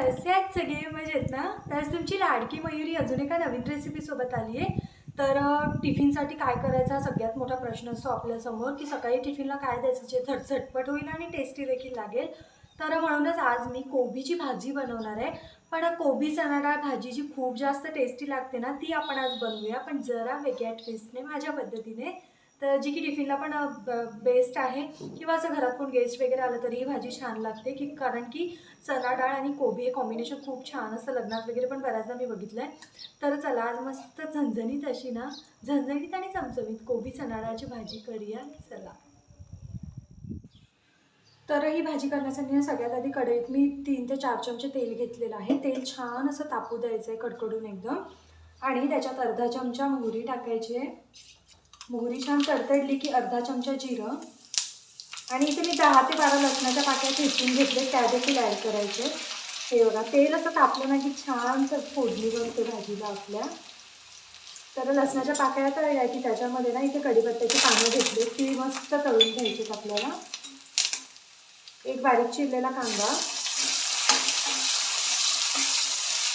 तसेच आहेत सगळे म्हणजे मजेत ना तर तुमची लाडकी मयुरी अजून एका नवीन रेसिपीसोबत आली आहे. तर टिफिनसाठी काय करायचा हा सगळ्यात मोठा प्रश्न असतो आपल्यासमोर की सकाळी टिफिनला काय द्यायचं जे झटझटपट होईल आणि टेस्टी देखील लागेल. तर म्हणूनच आज मी कोबीची भाजी बनवणार आहे. पण कोबी चणा भाजी जी खूप जास्त टेस्टी लागते ना ती आपण आज बनवूया. पण जरा वेगळ्या ट्विस्टने माझ्या पद्धतीने तर जी की टिफिनला पण बेस्ट आहे. किंवा असं घरात कोण गेस्ट वगैरे आलं तरी ही भाजी छान लागते. की कारण की चणा डाळ आणि कोबी हे कॉम्बिनेशन खूप छान असतं लग्नात वगैरे पण बऱ्याचदा मी बघितलं आहे तर चला आज मस्त झणझणीत अशी ना झणझणीत आणि चमचमीत कोबी चणा डाळची भाजी करूया. चला. तर ही भाजी करण्यासाठी ना सगळ्यात आधी कढईत मी तीन ते चार चमचे तेल घेतलेलं आहे. तेल छान असं तापू द्यायचं आहे कडकडून एकदम. आणि त्याच्यात अर्धा चमचा मोहरी टाकायची आहे. मोहरी छान तडतडली की अर्धा चमचा जिरं. आणि इथे मी दहा ते बारा लसणाच्या पाक्या ठेचून घेतले त्या देखील ॲड करायचे. हे बघा तेल असं तापलं ना की छान फोडली फोडणी बनते भाजीला आपल्या. तर लसणाच्या पाकळ्या तळल्या की त्याच्यामध्ये ना इथे कढीपत्त्याची पानं घेतली. ती मस्त तळून घ्यायची आपल्याला. एक बारीक चिरलेला कांदा.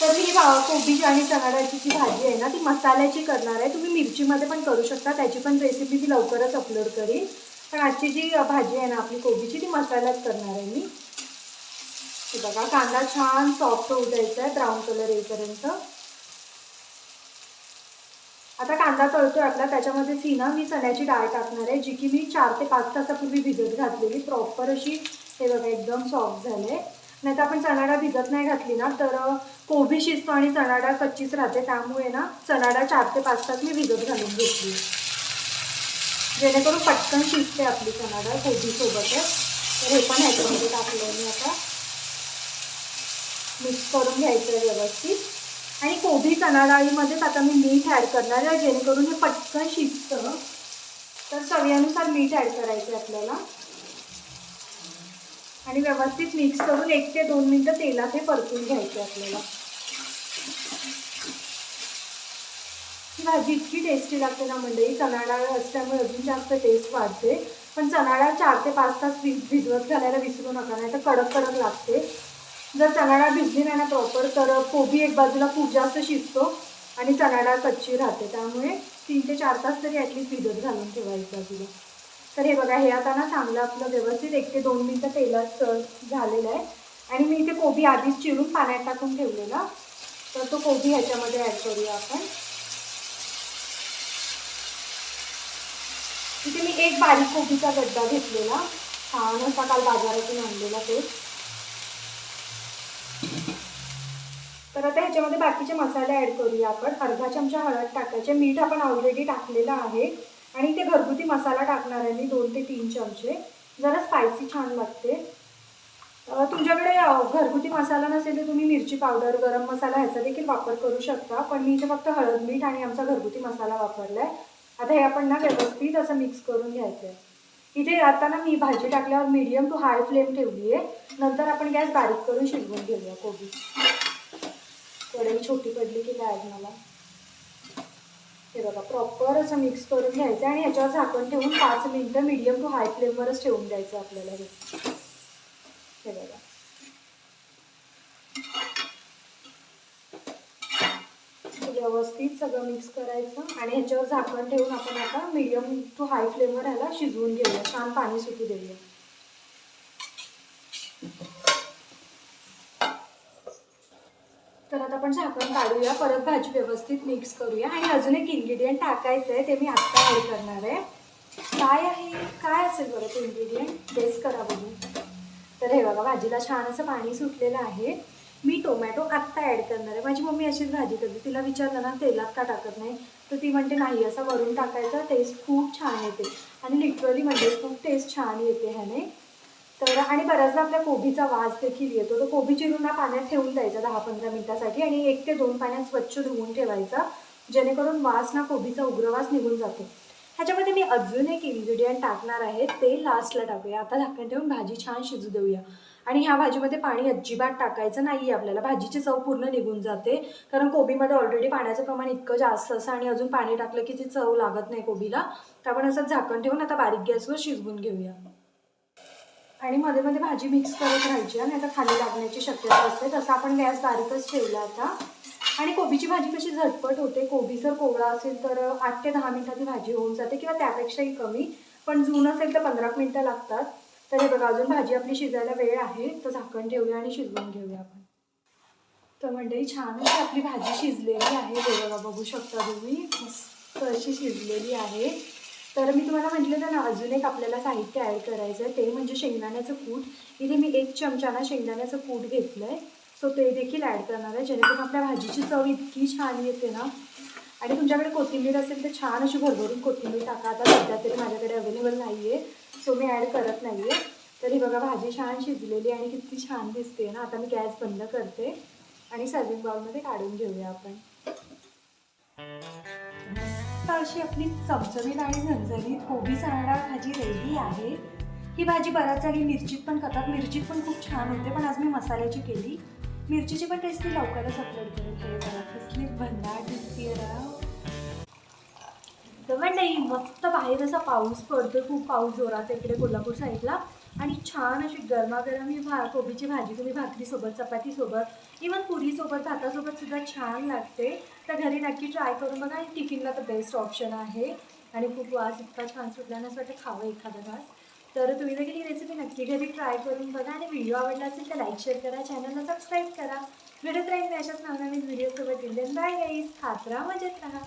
तर मी कोबीची आणि चणाडाची जी भाजी आहे ना ती मसाल्याची करणार आहे. तुम्ही मिरचीमध्ये पण करू शकता. त्याची पण रेसिपी ती लवकरच अपलोड करीन. पण आजची जी भाजी आहे ना आपली कोबीची ती मसाल्यात करणार आहे मी. बघा कांदा छान सॉफ्ट होऊ द्यायचा आहे. ब्राऊन कलर येईपर्यंत. आता कांदा तळतोय आपला. त्याच्यामध्ये सी ना मी चण्याची डाळ टाकणार आहे जी की मी चार ते पाच तासापूर्वी भिजत घातलेली. प्रॉपर अशी हे बघा एकदम सॉफ्ट झाले नाही तर आपण चणाडा भिजत नाही घातली ना तर कोबी शिजतो आणि चणाडा कच्चीच राहते. त्यामुळे ना चणाडा चार ते पाच तास मी भिजत घालून घेतली. जेणेकरून पटकन शिजते आपली चणाडा कोबीसोबतच तर हे पण ह्याच्यामध्ये टाकलं मी आता. मिक्स करून घ्यायचं आहे व्यवस्थित. आणि कोबी चणाडाळीमध्येच आता मी मीठ ॲड करणार आहे. जेणेकरून हे पटकन शिजतं. तर चवीनुसार मीठ ॲड करायचं आहे आपल्याला. आणि व्यवस्थित मिक्स करून एक ते दोन मिनटं तेलात हे परतून घ्यायचे आपल्याला. ही भाजी इतकी टेस्टी लागते ना मंडळी. चणा डाळ असल्यामुळे अजून जास्त टेस्ट वाढते. पण चणा डाळ चार ते पाच तास भिजवत घालायला विसरू नका नाही तर कडक कडक लागते. जर चणा डाळ भिजली नाही ना प्रॉपर तर कोबी एक बाजूला खूप जास्त शिजतो आणि चणा डाळ कच्ची राहते. त्यामुळे तीन ते चार तास तरी ॲटलीस्ट भिजत घालून ठेवायचं बाजूला. तर हे बघा हे आता ना चांगलं आपलं व्यवस्थित एक ते दोन मिनटं तेलात झालेलं आहे. आणि मी इथे कोबी आधीच चिरून पाण्यात टाकून ठेवलेला. तर तो कोबी ह्याच्यामध्ये ॲड करूया आपण. इथे मी एक बारीक कोबीचा गड्डा घेतलेला. छान असा काल बाजारातून आणलेला ते. तर आता ह्याच्यामध्ये बाकीचे मसाले ॲड करूया आपण. अर्धा चमचा हळद टाकायचे. मीठ आपण ऑलरेडी टाकलेलं आहे. आणि इथे घरगुती मसाला टाकणार आहे मी दोन ते तीन चमचे. जरा स्पायसी छान लागते. तुमच्याकडे घरगुती मसाला नसेल तर तुम्ही मिरची पावडर गरम मसाला ह्याचा देखील वापर करू शकता. पण मी इथे फक्त हळद मीठ आणि आमचा घरगुती मसाला वापरला आहे आता हे आपण ना व्यवस्थित असं मिक्स करून घ्यायचं आहे इथे आता ना मी भाजी टाकल्यावर मीडियम टू हाय फ्लेम ठेवली आहे. नंतर आपण गॅस बारीक करून शिजवून घेऊया कोबी. कढई छोटी पडली की काय मला. हे बघा प्रॉपर असं मिक्स करून घ्यायचं आणि ह्याच्यावर झाकण ठेवून पाच मिनटं मीडियम टू हाय फ्लेमवरच ठेवून द्यायचं आपल्याला हे. हे बघा. व्यवस्थित सगळं मिक्स करायचं आणि ह्याच्यावर झाकण ठेवून आपण आता मीडियम टू हाय फ्लेमवर ह्याला शिजवून घेऊया. छान पाणी सुटू देऊया. तर आता आपण झाकण काढूया परत भाजी व्यवस्थित मिक्स करूया. आणि अजून एक इन्ग्रेडियंट टाकायचं आहे ते मी आत्ता ॲड करणार आहे. काय आहे? काय असेल बरं ते इन्ग्रेडियंट बेस करा बघू. तर हे बघा भाजीला छान असं पाणी सुटलेलं आहे. मी टोमॅटो आत्ता ॲड करणार आहे. माझी मम्मी अशीच भाजी करते. तिला विचारलं ना तेलात का टाकत नाही? तर ती म्हणते नाही असं वरून टाकायचा टेस्ट खूप छान येते. आणि लिटरली म्हणजे खूप टेस्ट छान येते ह्याने. तर आणि बऱ्याचदा आपल्या कोबीचा वास देखील येतो. तर कोबी चिरून पाण्यात ठेवून द्यायचा दहा पंधरा मिनिटासाठी आणि एक ते दोन पाण्यात स्वच्छ धुवून ठेवायचा जेणेकरून वास ना कोबीचा उग्रवास निघून जातो. ह्याच्यामध्ये मी अजून एक इन्ग्रेडियंट टाकणार आहे ते लास्टला टाकूया. आता झाकण ठेवून भाजी छान शिजू देऊया. आणि ह्या भाजीमध्ये पाणी अजिबात टाकायचं नाही आहे आपल्याला. भाजीची चव पूर्ण निघून जाते. कारण कोबीमध्ये ऑलरेडी पाण्याचं प्रमाण इतकं जास्त असं आणि अजून पाणी टाकलं की ती चव लागत नाही कोबीला. तर आपण असं झाकण ठेवून आता बारीक गॅसवर शिजवून घेऊया. आणि मध्ये मध्ये भाजी मिक्स करत राहायची आणि आता खाली लागण्याची शक्यता असते. तसं आपण गॅस बारीकच ठेवला आता. आणि कोबीची भाजी कशी झटपट होते. कोबी जर कोवळा असेल तर आठ ते दहा मिनटात ही भाजी होऊन जाते किंवा त्यापेक्षाही कमी. पण जून असेल तर पंधरा मिनिटं लागतात. तर हे बघा अजून भाजी आपली शिजायला वेळ आहे. तर झाकण ठेवूया आणि शिजवून घेऊया आपण. तर मंडळी छान अशी आपली भाजी शिजलेली आहे. हे बघा बघू शकता तुम्ही. मस्त अशी शिजलेली आहे. तर मी तुम्हाला म्हटलेलं ना अजून एक आपल्याला साहित्य ॲड करायचं आहे. ते म्हणजे शेंगदाण्याचं कूट. इथे मी एक चमचाना शेंगदाण्याचं कूट घेतलं आहे सो ते देखील ॲड करणार आहे. जेणेकरून आपल्या भाजीची चव इतकी छान येते ना. आणि तुमच्याकडे कोथिंबीर असेल तर छान अशी भरभरून कोथिंबीर टाका. आता सध्या तरी माझ्याकडे अवेलेबल नाही आहे सो मी ॲड करत नाही आहे तरी बघा भाजी छान शिजलेली आणि किती छान दिसते ना. आता मी गॅस बंद करते. आणि सर्विंग बाउलमध्ये काढून घेऊया आपण. मस्त अशी आपली चमचमीत आणि झणझणीत कोबी चणा भाजी रेडी आहे. ही भाजी बऱ्याच जागी मिरचीत पण करतात. मिरचीत पण खूप छान होते पण आज मी मसाल्याची केली. मिरचीची पण टेस्ट मी लवकरच अपलोड करेन. हे बघा कसली भन्नाट दिसते राव. तर नाही मस्त बाहेर असा पाऊस पडतोय खूप पाऊस जोरात इकडे कोल्हापूर साईडला. आणि छान अशी गरमागरम ही भा कोबीची भाजी तुम्ही भाकरीसोबत चपातीसोबत इवन पुरीसोबत भातासोबत सुद्धा छान लागते. तर घरी नक्की ट्राय करून बघा आणि टिफिनला तर बेस्ट ऑप्शन आहे. आणि खूप वास इतका छान सुटल्यानं असं वाटतं खावं एखादा वास तर तुम्ही देखील ही रेसिपी नक्की घरी ट्राय करून बघा आणि व्हिडिओ आवडला असेल तर लाईक शेअर करा चॅनलला सबस्क्राईब करा. व्हिडिओ राहील अशाच नवनवीन व्हिडिओसोबत दिले बाय गाईज खात राहा मजेत राहा.